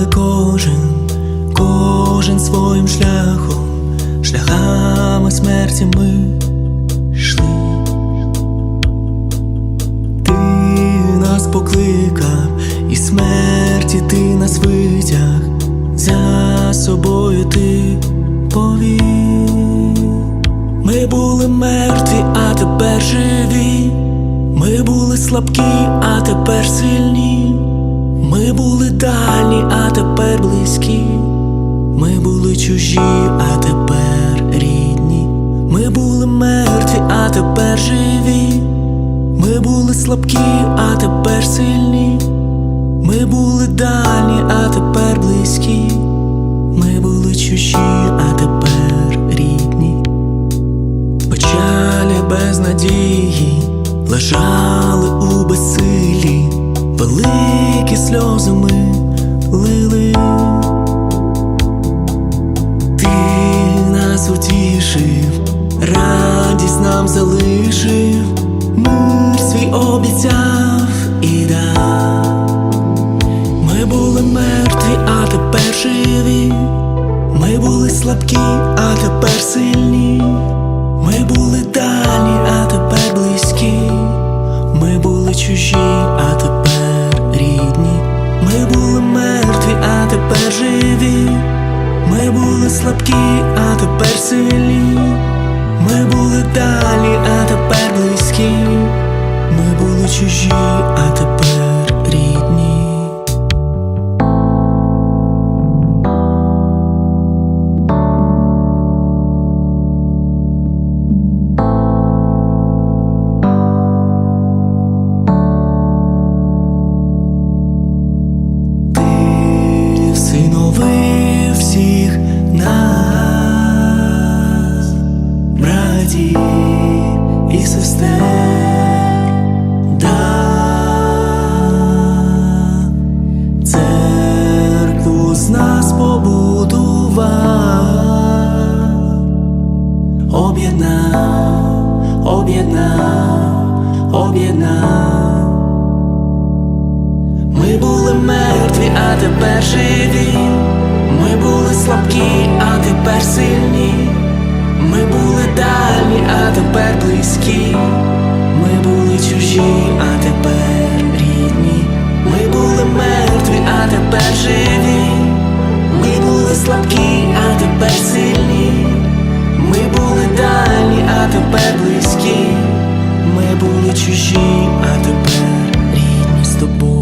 але кожен, кожен своїм шляхом, шляхами смерті ми йшли. Ти нас покликав, і смерті ти нас витяг, за собою ти повів. Ми були мертві, а тепер живі. Ми були слабкі, а тепер сильні. Ми були дальні, а тепер близькі. Ми були чужі, а тепер рідні. Ми були мертві, а тепер живі. Ми були слабкі, а тепер сильні. Ми були дальні, а тепер близькі. Ми були чужі, а тепер рідні. Печалі без надії лежали у безсилі, великі сльози ми лили. Ти нас утішив, радість нам залишив, мир свій обіцяв і дав. Ми були мертві, а тепер живі. Ми були слабкі, а тепер сильні. Ми були дальні, а тепер близькі. Ми були чужі, а тепер. Ми були мертві, а тепер живі. Ми були слабкі, а тепер сильні. Ми були далі, а тепер близькі. Ми були чужі, а тепер братів і сестер, да, церкву з нас побудував, об'єднав, об'єднав, об'єднав. Ми були мертві, а тепер живі. Ми були слабкі, а тепер слабкі, а тепер сильні. Ми були дальні, а тепер близькі. Ми були чужі, а тепер рідні з тобою.